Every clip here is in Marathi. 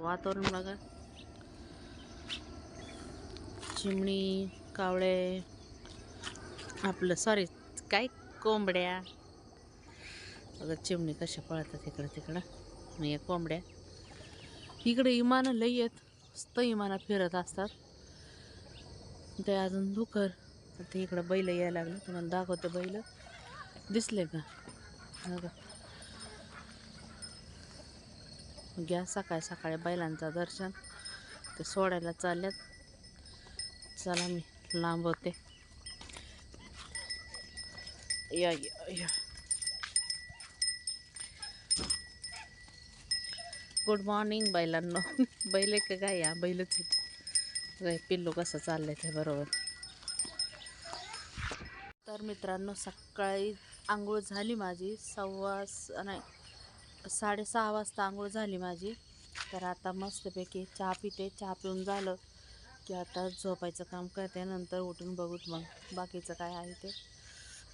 वातावरण बघा. चिमणी कावळे आपलं सॉरी काय कोंबड्या. बघा चिमणी कशा पळतात इकडं तिकडं. आणि या कोंबड्या. इकडे इमानं लई आहेत. मस्त इमानं फिरत असतात. ते अजून दुखर. ते इकडं बैल यायला लागलं. तुम्हाला दाखवते बैल. दिसले का? बघा घ्या. सकाळी सकाळी बैलांचं दर्शन. ते सोडायला चालल्यात. चला मी लांब होते या या या. Good morning बैलांनो. बैल का काय या बैलच आहेत. पिल्लू कसं चाललंय ते बरोबर. तर मित्रांनो सकाळी आंघोळ झाली माझी. सव्वा नाही साडेसहा वाजता आंघोळ झाली माझी. तर आता मस्तपैकी चहा पिते. चहा पिऊन झालं की आता झोपायचं काम करते. नंतर उठून बघूत मग बाकीचं काय आहे ते.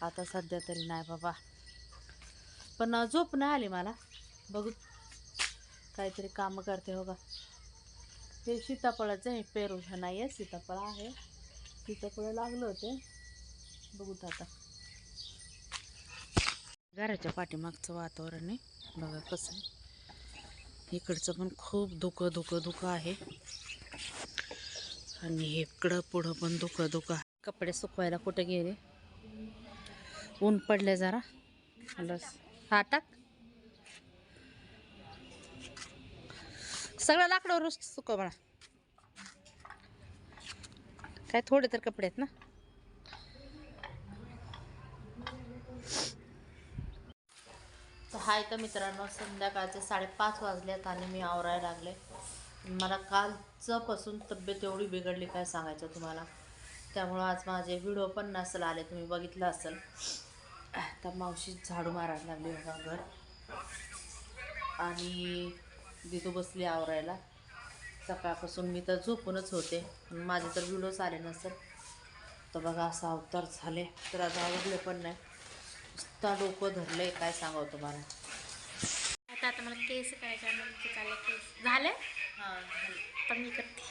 आता सध्या तरी नाही बाबा. पण झोप नाही आली मला. बघू काहीतरी कामं करते हो का. हे सीताफळाचं आहे पेरू नाही आहे. सीताफळ आहे. सीताफळ लागलं होते. बघूत आता. घराच्या पाठीमागचं वातावरण आहे. बघा कसं आहे. इकडचं पण खूप धुकं धुकं धुकं आहे. आणि इकडं पुढं पण धुकं धुकं आहे. कपडे सुकवायला कुठे गेले? ऊन पडले जरा. बस हा टाक सगळं लाकडावरच सुकव. मला काय थोडे तर कपडे आहेत ना? तर हाय तर मित्रांनो संध्याकाळचे साडेपाच वाजल्यात आणि मी आवरायला लागले. मला कालचंपासून तब्येत एवढी बिघडली काय सांगायचं तुम्हाला. त्यामुळं आज माझे व्हिडिओ पण नसेल आले तुम्ही बघितलं असेल. तर मावशी झाडू मारायला लागली बघा घर. आणि दिदू बसली आवरायला सकाळपासून मी तर झोपूनच होते. माझे तर व्हिडिओच आले नसेल. तर बघा असा अवतार झाले. तर आज आवडले पण नाही. नुसता डोकं धरलंय काय सांगावं तुम्हाला? आता आता मला केस करायचे केस. झाले? हां पण मी करते.